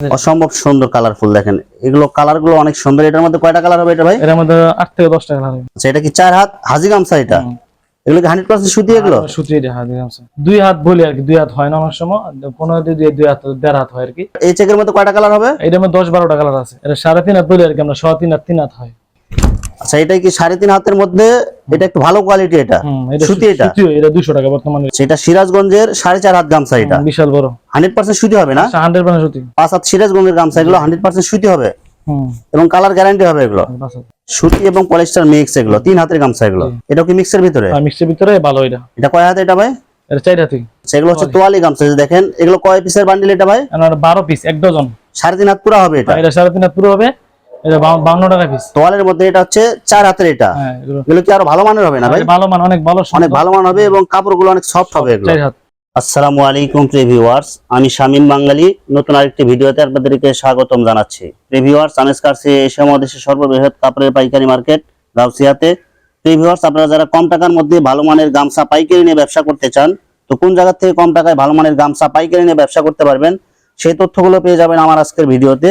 অসম্ভব সুন্দর কালারফুল দেখেন। এগুলো কালারগুলো অনেক সুন্দর। এটার মধ্যে কয়টা কালার হবে এটা ভাই? এর মধ্যে আট থেকে দশটা কালার হবে। আচ্ছা এটা কি চার হাত? হাজি গামছা এটা? এগুলো কি হান্ড্রেড পার্সেন্ট সুতি এগুলো? সুতি এটা হাজি গামছা। দুই হাত বলি আর কি দুই হাত হয় না অনেক সময় পনেরো দিয়ে দুই হাত দেড় হাত হয় আর কি। এই চেকের মধ্যে কয়টা কালার হবে? এটার মধ্যে দশ বারোটা কালার আছে। এটা সাড়ে তিন হাত বলি আর কি আমরা সাড়ে তিন হাত তিন হাত হয়। আচ্ছা এটা কি সাড়ে তিন হাতের মধ্যে? এটা একটু ভালো কোয়ালিটি এটা। সুতি এটা? এটা দুশো টাকা বর্তমানে। সেটা সিরাজগঞ্জের সাড়ে চার হাত গামছা এটা। বিশাল বড়। হান্ড্রেড পার্সেন্ট সুতি হবে না? হান্ড্রেড পার্সেন্ট সুতি। পাঁচ হাত সিরাজগঞ্জের গামছা এগুলো হান্ড্রেড পার্সেন্ট সুতি হবে। এবং কালার গ্যারান্টি হবে এগুলো। সুতি এবং পলিস্টার মিক্স এগুলো তিন হাতের গামছা এগুলো। এটা কি মিক্সের ভিতরে? মিক্সের ভিতরে ভালো এটা। এটা কয় হাত এটা ভাই? এটা চার হাতি। সেগুলো হচ্ছে তোয়ালি গামছা দেখেন এগুলো কয় পিসের বান্ডিল এটা ভাই? বারো পিস এক ডজন সাড়ে তিন হাত পুরা হবে এটা। এটা সাড়ে তিন হাত পুরো হবে। এটা বাউ- বাউন্ন টাকা পিস তোয়ালের মধ্যে এটা হচ্ছে চার হাতের এটা। হ্যাঁ এগুলো। এগুলো কি আরও ভালো মানের হবে না ভাই? ভালো মান অনেক ভালো অনেক ভালো মান হবে এবং কাপড়গুলো অনেক সফট হবে এগুলো। চার আসসালামু আলাইকুম প্রিভিউয়ার্স। আমি শামীম বাঙালি নতুন আরেকটি ভিডিওতে আপনাদেরকে স্বাগতম জানাচ্ছি। প্রিভিউয়ার্স আনেস কার্সে এশিয়া মহাদেশের সর্ববৃহৎ কাপড়ের পাইকারি মার্কেট গাউসিয়াতে। প্রিভিউয়ার্স আপনারা যারা কম টাকার মধ্যে ভালো মানের গামছা পাইকারি নিয়ে ব্যবসা করতে চান তো কোন জায়গা থেকে কম টাকায় ভালো মানের গামছা পাইকারি নিয়ে ব্যবসা করতে পারবেন সেই তথ্যগুলো পেয়ে যাবেন আমার আজকের ভিডিওতে।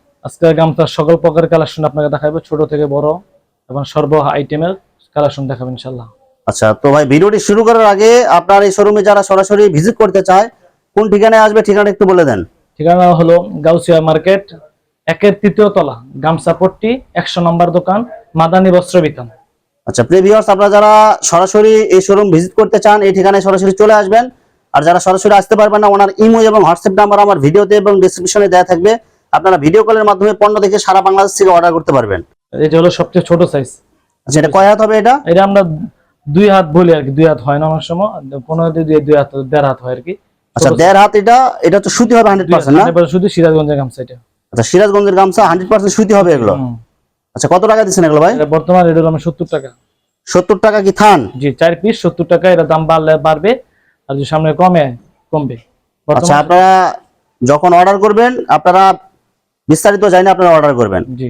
আজকে গামছার সকল প্রকার কালেকশন আপনাকে দেখাবো ছোট থেকে বড় এবং সর্ব আইটেমের কালেকশন দেখাবো ইনশাল্লাহ আচ্ছা তো ভাই ভিডিওটি শুরু করার আগে আপনার এই শোরুমে যারা সরাসরি ভিজিট করতে চায় কোন ঠিকানায় আসবে ঠিকানা একটু বলে দেন। ঠিকানা হলো গাউসিয়া মার্কেট একের তৃতীয় তলা গামছা পট্টি একশো নম্বর দোকান মাদানী বস্ত্র বিতান। আচ্ছা প্রিভিউয়ার্স আপনারা যারা সরাসরি এই শোরুম ভিজিট করতে চান এই ঠিকানায় সরাসরি চলে আসবেন। আর যারা সরাসরি আসতে পারবেন না ওনার ইমো এবং হোয়াটসঅ্যাপ নাম্বার আমার ভিডিওতে এবং ডিসক্রিপশনে দেওয়া থাকবে। আপনারা ভিডিও কলের মাধ্যমে পণ্য দেখে সারা বাংলাদেশ থেকে অর্ডার করতে পারবেন। এটা হলো সবচেয়ে ছোট সাইজ আচ্ছা এটা কয় হাত হবে এটা? এটা আমরা দুই হাত বলি আর কি দুই হাত হয় না অনেক সময় পনেরো দিয়ে দুই হাত দেড় হাত হয় আর কি। আচ্ছা দেড় হাত এটা এটা তো সুতি হবে হান্ড্রেড পার্সেন্ট না? শুধু সিরাজগঞ্জের গামছা এটা। আচ্ছা সিরাজগঞ্জের গামছা হান্ড্রেড পার্সেন্ট সুতি হবে এগুলো। আচ্ছা কত টাকা দিচ্ছেন এগুলো ভাই? বর্তমান রেট হলো আমার সত্তর টাকা। সত্তর টাকা কি থান? জি চার পিস সত্তর টাকা এটা দাম বাড়লে বাড়বে আর যদি সামনে কমে কমবে। আচ্ছা আপনারা যখন অর্ডার করবেন আপনারা বিস্তারিত জানি আপনারা অর্ডার করবেন। জি।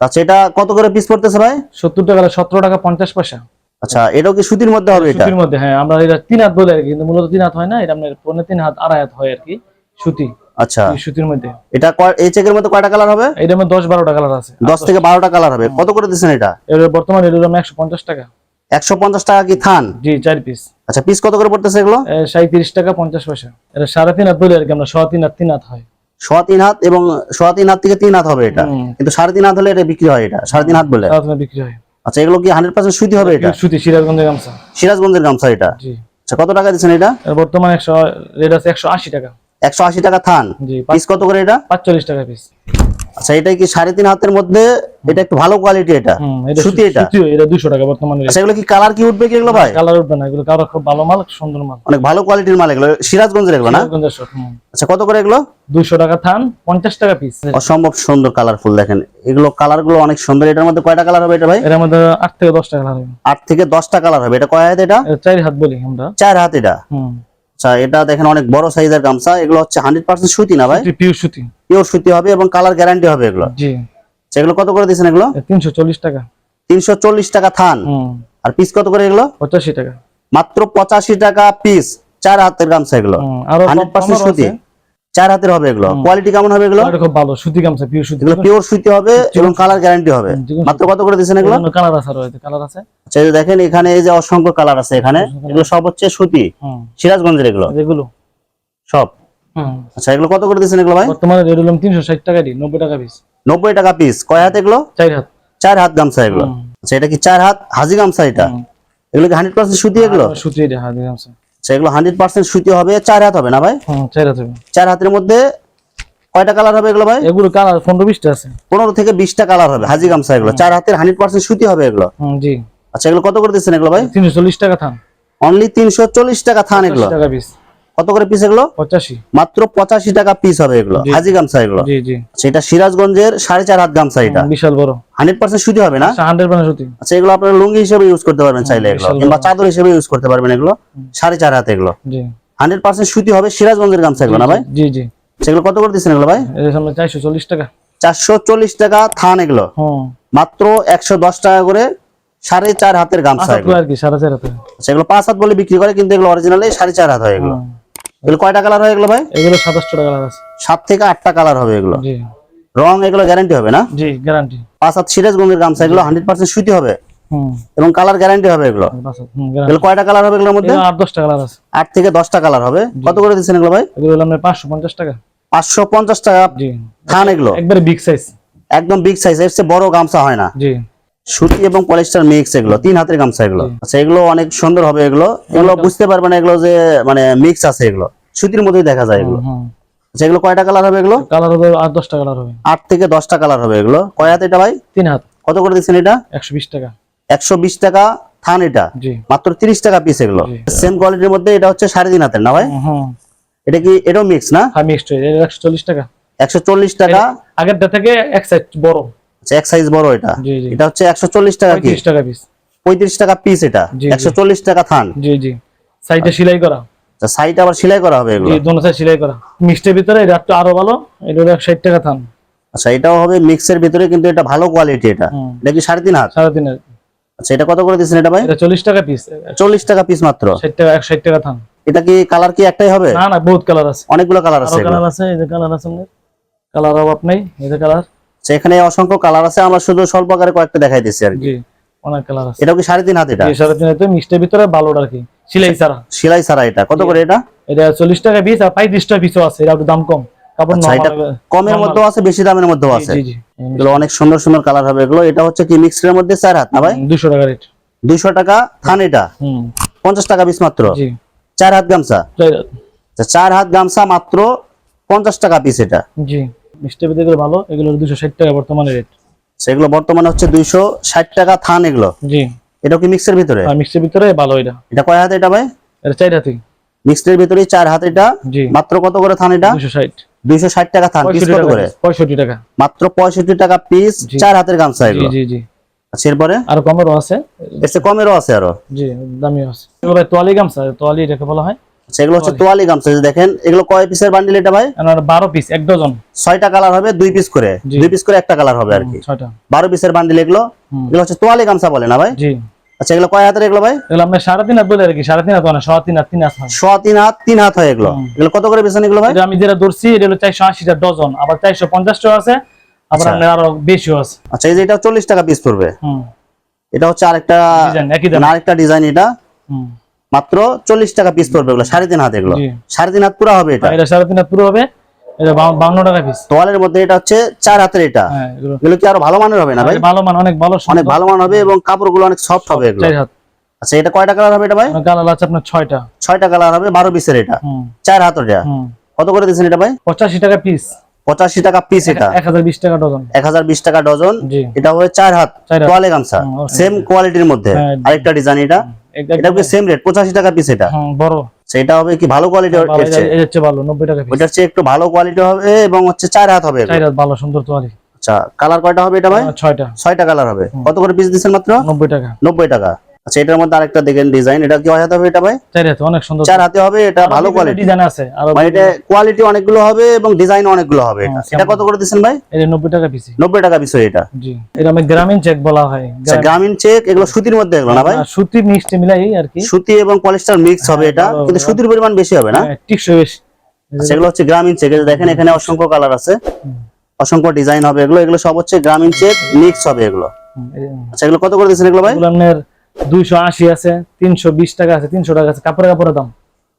আচ্ছা এটা কত করে পিস পড়তেছে ভাই? সত্তর টাকা সতেরো টাকা পঞ্চাশ পয়সা। আচ্ছা এটাও কি সুতির মধ্যে হবে এটা? সুতির মধ্যে হ্যাঁ আমরা এটা তিন হাত বলে আর কি কিন্তু মূলত তিন হাত হয় না এটা আপনার পনেরো তিন হাত আড়াই হাত হয় আর কি সুতি। আচ্ছা। এই সুতির মধ্যে। এটা কয়- এই চেকের মধ্যে কয়টা কালার হবে? এটার মধ্যে দশ বারোটা কালার আছে। দশ থেকে বারোটা কালার হবে। কত করে দিচ্ছেন এটা? এর বর্তমান এর একশো পঞ্চাশ টাকা। একশো পঞ্চাশ টাকা কি থান? জি চার পিস আচ্ছা পিস কত করে পড়তেছে এগুলো? সাঁত্রিশ টাকা পঞ্চাশ পয়সা। এটা সাড়ে তিন হাত বলে আর কি আমরা সোয়া তিন হাত তিন হাত হয়। সোয়া তিন হাত এবং সোয়া তিন হাত থেকে তিন হাত হবে এটা। কিন্তু সাড়ে তিন হাত হলে এটা বিক্রি হয় এটা সাড়ে তিন হাত বলে। বিক্রি হয়। আচ্ছা এগুলো কি হান্ড্রেড পার্সেন্ট সুতি হবে এটা? সুতি সিরাজগঞ্জের গামছা। সিরাজগঞ্জের গামছা এটা? আচ্ছা কত টাকা দিচ্ছেন এটা? বর্তমানে একশো রেট আছে একশো আশি টাকা। একশো আশি টাকা থান। পিস কত করে এটা? পাঁচচল্লিশ টাকা পিস। আচ্ছা এটা কি সাড়ে তিন হাতের মধ্যে? এটা একটু ভালো কোয়ালিটি এটা। সুতি এটা? এটা দুশো টাকা বর্তমানে আচ্ছা এগুলো কি কালার কি উঠবে কি এগুলো ভাই? কালার উঠবে না এগুলো কালার খুব ভালো মাল সুন্দর মাল। অনেক ভালো কোয়ালিটির মাল এগুলো। সিরাজগঞ্জের এগুলো না। আচ্ছা কত করে এগুলো? দুইশো টাকা থান পঞ্চাশ টাকা পিস অসম্ভব সুন্দর কালারফুল দেখেন। এগুলো কালারগুলো অনেক সুন্দর। এটার মধ্যে কয়টা কালার হবে এটা ভাই? এর মধ্যে আট থেকে দশ টাকা লাগবে আট থেকে দশটা কালার হবে। এটা কয় হাত এটা? এটা চার হাত বলি আমরা। চার হাত এটা। হুম। আচ্ছা এটা দেখেন অনেক বড় সাইজের গামছা। এগুলো হচ্ছে হান্ড্রেড পার্সেন্ট সুতি না ভাই? পিওর সুতি। পিওর সুতি হবে এবং কালার গ্যারান্টি হবে এগুলো। জি। আচ্ছা, এগুলো কত করে দিয়েছেন এগুলো? তিনশো চল্লিশ টাকা। তিনশো চল্লিশ টাকা থান। আর পিস কত করে এগুলো? পঁচাশি টাকা। মাত্র পঁচাশি টাকা পিস চার হাতের গামছা এগুলো। হান্ড্রেড পার্সেন্ট সুতি। চার হাতের হবে এগুলো। কোয়ালিটি কেমন হবে এগুলো? খুব ভালো সুতি গামছা পিওর সুতি। এগুলো পিওর সুতি হবে এবং কালার গ্যারান্টি হবে। মাত্র কত করে দিচ্ছেন এগুলো? কালার আছে রয়েছে কালার আছে। আচ্ছা এই দেখেন এখানে এই যে অসংখ্য কালার আছে এখানে। এগুলো সব হচ্ছে সুতি। সিরাজগঞ্জের এগুলো? যেগুলো সব? আচ্ছা এগুলো কত করে দিচ্ছেন এগুলো ভাই? বর্তমানে রেট হলাম তিনশো ষাট টাকা দিই নব্বই টাকা পিস নব্বই টাকা পিস কয় হাত এগুলো? চার হাত। চার হাত গামছা এগুলো। আচ্ছা এটা কি চার হাত হাজি গামছা এটা? এগুলো কি হান্ড্রেড পার্সেন্ট সুতি এগুলো? সুতি এটা হাত গামছা। এগুলো হান্ড্রেড পার্সেন্ট সুতি হবে চার হাত হবে না ভাই? চার হাত হবে। চার হাতের মধ্যে কয়টা কালার হবে এগুলো ভাই? এগুলো কালার পনেরো বিশটা আছে। পনেরো থেকে বিশটা কালার হবে হাজি গামছা এগুলো। চার হাতের হান্ড্রেড পার্সেন্ট সুতি হবে এগুলো। জি। আচ্ছা এগুলো কত করে দিচ্ছেন এগুলো ভাই? তিনশো চল্লিশ টাকা থান। অনলি তিনশো চল্লিশ টাকা থান এগুলো। টাকা পিস কত করে পিস এগুলো? পঁচাশি। মাত্র পঁচাশি টাকা পিস হবে এগুলো হাজি গামছা এগুলো। সেটা সিরাজগঞ্জের সাড়ে চার হাত গামছা এটা। বিশাল বড়। হান্ড্রেড পার্সেন্ট সুতি হবে না? হান্ড্রেড পার্সেন্ট সত্যি আচ্ছা এগুলো আপনারা লুঙ্গি হিসেবে ইউজ করতে পারবেন চাইলে এগুলো। কিংবা চাদর হিসেবে ইউজ করতে পারবেন এগুলো সাড়ে চার হাত এগুলো। হান্ড্রেড পার্সেন্ট সুতি হবে সিরাজগঞ্জের গামছা এগুলো না ভাই? জি জি। সেগুলো কত করে দিচ্ছেন এগুলো ভাই? চারশো চল্লিশ টাকা। চারশো চল্লিশ টাকা থান এগুলো। মাত্র একশো দশ টাকা করে সাড়ে চার হাতের গামছা আচ্ছা, পাঁচ হাত বলে বিক্রি করে কিন্তু এগুলো অরিজিনালি সাড়ে চার হাত হয় এগুলো। এগুলো কয়টা কালার হয় এগুলো ভাই? এগুলো সাতাশশো টাকা আছে। সাত থেকে আটটা কালার হবে এগুলো। রং এগুলো গ্যারান্টি হবে না? জি গ্যারান্টি পাঁচ হাত সিরাজগঞ্জের গামছা এগুলো হান্ড্রেড পার্সেন্ট সুতি হবে। এবং কালার গ্যারান্টি হবে এগুলো। এগুলো কয়টা কালার হবে এগুলোর মধ্যে? আট দশটা কালার আছে। আট থেকে দশটা কালার হবে। কত করে দিচ্ছেন এগুলো ভাই? এগুলো আপনার পাঁচশো পঞ্চাশ টাকা। পাঁচশো পঞ্চাশ টাকা থান এগুলো। একবারে বিগ সাইজ একদম বিগ সাইজ এর চেয়ে বড় গামছা হয় না। জি। সুতি এবং পলিস্টার মিক্স এগুলো তিন হাতের গামছা এগুলো। আচ্ছা এগুলো অনেক সুন্দর হবে এগুলো। এগুলো বুঝতে পারবে না এগুলো যে মানে মিক্স আছে এগুলো। সুতির মধ্যেই দেখা যায় এগুলো। আচ্ছা এগুলো কয়টা কালার হবে এগুলো? কালার হবে আট দশটা কালার হবে। আট থেকে দশটা কালার হবে এগুলো। কয় হাত এটা ভাই? তিন হাত। কত করে দিচ্ছেন এটা? একশো বিশ টাকা। একশো বিশ টাকা থান এটা? মাত্র তিরিশ টাকা পিস এগুলো। সেম কোয়ালিটির মধ্যে এটা হচ্ছে সাড়ে তিন হাতের না ভাই? এটা কি এটাও মিক্স না? হ্যাঁ মিক্সড একশো চল্লিশ টাকা। একশো চল্লিশ টাকা। আগেরটা থেকে এক সাইজ বড়। আচ্ছা, এক সাইজ বড় এটা? এটা হচ্ছে একশো চল্লিশ টাকা কি পঁয়ত্রিশ টাকা পিস পঁয়ত্রিশ টাকা পিস এটা? জি, জি। একশো চল্লিশ টাকা থান। জি জি। সাইডে সেলাই করা। সাইড আবার সেলাই করা হবে এগুলো? জি দোনো সাইড সেলাই করা। মিক্সডের ভিতরে এটা একটু আরও ভালো এটা হলো ষাট টাকা থান। আচ্ছা এটাও হবে মিক্সের ভিতরে কিন্তু এটা ভালো কোয়ালিটি এটা। হুম। এটা কি সাড়ে তিন হাত? সাড়ে তিন আচ্ছা এটা কত করে দিচ্ছেন এটা ভাই? এটা চল্লিশ টাকা পিস চল্লিশ টাকা পিস মাত্র। ষাট টাকা এক ষাট টাকা থান। এটা কি কালার কি একটাই হবে? না না বহুত কালার আছে। অনেকগুলো কালার আছে কালার আছে এই যে কালার আছে কালার অভাব নেই এই যে কালার এখানে অসংখ্য কালার আছে। আমরা শুধু স্বল্প আকারে কয়েকটা দেখাই দিচ্ছি আর কি। অনেক কালার আছে। এটাও কি সাড়ে তিন হাত এটা হাতে ভিতরে আর কি। সিলাই সেলাই এটা। কত করে এটা? এটা চল্লিশ টাকা পিস আর পঁয়ত্রিশ টাকা পিসও আছে। এটা একটু দাম কম। কাপড় আচ্ছা কমের মধ্যেও আছে বেশি দামের মধ্যেও আছে। জি জি। এগুলো অনেক সুন্দর সুন্দর কালার হবে এগুলো। এটা হচ্ছে কি মিক্সের মধ্যে চার হাত না ভাই? দুশো টাকা রেট দুইশো টাকা থান এটা? হুম। টাকা পিস মাত্র? জি। হাত গামছা? আচ্ছা, চার হাত গামছা মাত্র পঞ্চাশ টাকা পিস এটা। জি। মিষ্টি ভিতরে এগুলো ভালো এগুলো দুশো ষাট টাকা বর্তমানে রেট সেগুলো বর্তমানে হচ্ছে দুইশো ষাট টাকা থান এগুলো? জি। এটা কি মিক্সের ভিতরে? মিষ্টির ভিতরে ভালো এটা। এটা কয় হাত এটা ভাই? এটা চাই হাতি। মিক্সের ভিতরে চার হাত এটা? মাত্র কত করে থান এটা? দুশো ষাট। দুইশো ষাট টাকা থান পিস কত করে? পঁয়ষট্টি টাকা। মাত্র পঁয়ষট্টি টাকা পিস চার হাতের গামছা এগুলো। জি জি। আচ্ছা এরপরে? আর কমেরও আছে। এসে কমেরও আছে আরও। জি দামিও আছে। এগুলো তোয়ালি গামছা তোয়ালি এটাকে বলা হয়। আচ্ছা, এগুলো হচ্ছে তোয়ালি গামছা দেখেন এগুলো কয় পিসের বান্ডিল এটা ভাই? বারো পিস এক ডজন ছয়টা কালার হবে দুই পিস করে। দুই পিস করে একটা কালার হবে আর কি। বারো পিসের বান্ডিল এগুলো। এগুলো হচ্ছে তোয়ালি গামছা বলে না ভাই? জি। আচ্ছা এগুলো কয় হাতের এগুলো ভাই? এগুলো আপনার সাড়ে তিন হাত বলে আর কি সাড়ে তিন হাত না তিন হাত তিন হাত হয়। তিন হাত তিন হাত হয় এগুলো। এগুলো কত করে বেছেন এগুলো ভাই? আমি যেটা ধরছি এটা হলো চারশো আশিটা ডজন আবার চারশো পঞ্চাশটাও আছে আবার আচ্ছা। আপনার আরও বেশিও আছে। আচ্ছা এই যে এটা চল্লিশ টাকা পিস পড়বে। হুম। এটা হচ্ছে আরেকটা দাম। আরেকটা ডিজাইন এটা। হুম। মাত্র চল্লিশ টাকা পিস পড়বে এগুলো সাড়ে তিন হাত এগুলো। সাড়ে তিন হাত পুরো হবে এটা। এটা সাড়ে তিন হাত পুরো হবে। এটা বাউন্ন টাকা পিস তোয়ালের মধ্যে এটা হচ্ছে চার হাতের এটা। হ্যাঁ এগুলো। এগুলো কি আরও ভালো মানের হবে না ভাই? ভালো মান অনেক ভালো অনেক ভালো মান হবে এবং কাপড়গুলো অনেক সফট হবে এগুলো। হাত। আচ্ছা এটা কয়টা কালার হবে এটা ভাই? কালার আছে আপনার ছয়টা। ছয়টা কালার হবে বারো পিসের এটা। চার এটা কত করে দিচ্ছেন এটা ভাই? পঁচাশি টাকা পিস পঁচাশি টাকা পিস এটা। এক হাজার বিশ টাকা ডজন। এক হাজার বিশ টাকা ডজন। এটা হবে চার হাত। তোয়ালে গামছা। সেম কোয়ালিটির মধ্যে। হ্যাঁ। আরেকটা ডিজাইন এটা। এটা কি সেম রেট পঁচাশি টাকা পিস এটা? হুম, বড়। সেটা হবে কি ভালো কোয়ালিটি হচ্ছে এটা- হচ্ছে ভালো নব্বই টাকা পিস এটা হচ্ছে একটু ভালো কোয়ালিটি হবে এবং হচ্ছে চার হাত হবে। চার হাত ভালো সুন্দর তোয়ালি আচ্ছা কালার কয়টা হবে এটা ভাই? ছয়টা। ছয়টা কালার হবে। কত করে পিস দিবেন মাত্র? নব্বই টাকা। নব্বই টাকা। আচ্ছা এটার মধ্যে আরেকটা দেখেন ডিজাইন এটা কি হয় হবে এটা ভাই? চার হাতে অনেক সুন্দর। চার হাতে হবে এটা ভালো কোয়ালিটি ডিজাইন আছে আর মানে এটা কোয়ালিটি অনেকগুলো হবে এবং ডিজাইন অনেকগুলো হবে। এটা হ্যাঁ, এটা কত করে দিচ্ছেন ভাই? এটা নব্বই টাকা পিস নব্বই টাকা পিস এটা। জি এটা আমি গ্রামীণ চেক বলা হয়। আচ্ছা গ্রামীণ চেক এগুলো সুতির মধ্যে এগুলো না ভাই? আর সুতি মিষ্টি মিলাই আর কি। সুতি এবং পলিস্টার মিক্স হবে এটা কিন্তু সুতির পরিমাণ বেশি হবে না? হ্যাঁ, টিকসই বেশ। সেগুলো হচ্ছে গ্রামীণ চেক দেখেন এখানে অসংখ্য কালার আছে। অসংখ্য ডিজাইন হবে এগুলো। এগুলো সব হচ্ছে গ্রামীণ চেক মিক্স হবে এগুলো। আচ্ছা এগুলো কত করে দিচ্ছেন এগুলো ভাই? দুইশো আশি আছে তিনশো বিশ টাকা আছে তিনশো টাকা আছে। কাপড়ে কাপড়ের দাম?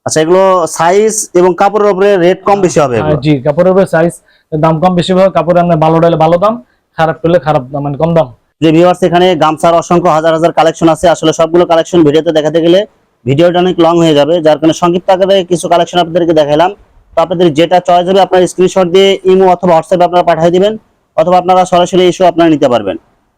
আচ্ছা এগুলো সাইজ এবং কাপড়ের উপরে রেট কম বেশি হবে জি কাপড়ের উপরে সাইজ দাম কম বেশি হবে কাপড় আপনার ভালো ডালে ভালো দাম খারাপ করলে খারাপ দাম মানে কম দাম। যে ভিউয়ার্স এখানে গামছার অসংখ্য হাজার হাজার কালেকশন আছে। আসলে সবগুলো কালেকশন ভিডিওতে দেখাতে গেলে ভিডিওটা অনেক লং হয়ে যাবে। যার কারণে সংক্ষিপ্ত আকারে কিছু কালেকশন আপনাদেরকে দেখালাম। তো আপনাদের যেটা চয়েস হবে আপনার স্ক্রিনশট দিয়ে ইমো অথবা হোয়াটসঅ্যাপে আপনারা পাঠিয়ে দিবেন অথবা আপনারা সরাসরি ইস্যু আপনারা নিতে পারবেন।